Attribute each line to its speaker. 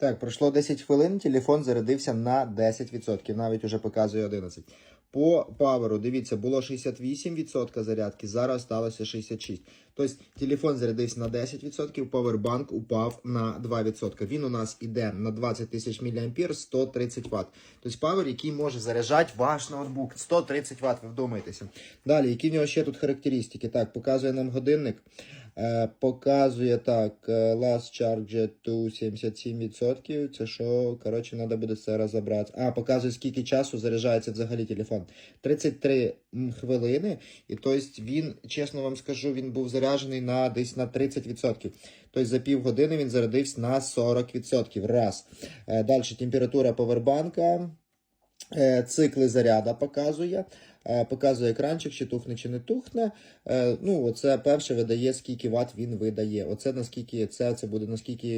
Speaker 1: Так, пройшло 10 хвилин, телефон зарядився на 10%, навіть уже показує 11. По паверу, дивіться, було 68% зарядки, зараз сталося 66%. Тобто телефон зарядився на 10%, павербанк упав на 2%. Він у нас іде на 20 тисяч мА, 130 Вт. Тобто павер, який може заряджати ваш ноутбук. 130 Вт, ви вдумайтеся. Далі, які в нього ще тут характеристики? Так, показує нам годинник. Е, показує так, е, last charge to 77%. Це що, коротше, треба буде це розібрати. А, показує, скільки часу заряджається взагалі телефон. 33 хвилини. І тобто він, чесно вам скажу, він був заряджений на десь на 30%. Тобто за півгодини він зарядився на 40%. Раз. Е, далі температура повербанка. Е, Цикли заряда показує. Е, Показує екранчик, чи тухне, чи не тухне. Е, Ну, оце перше видає, скільки ват він видає. Оце наскільки це, це буде наскільки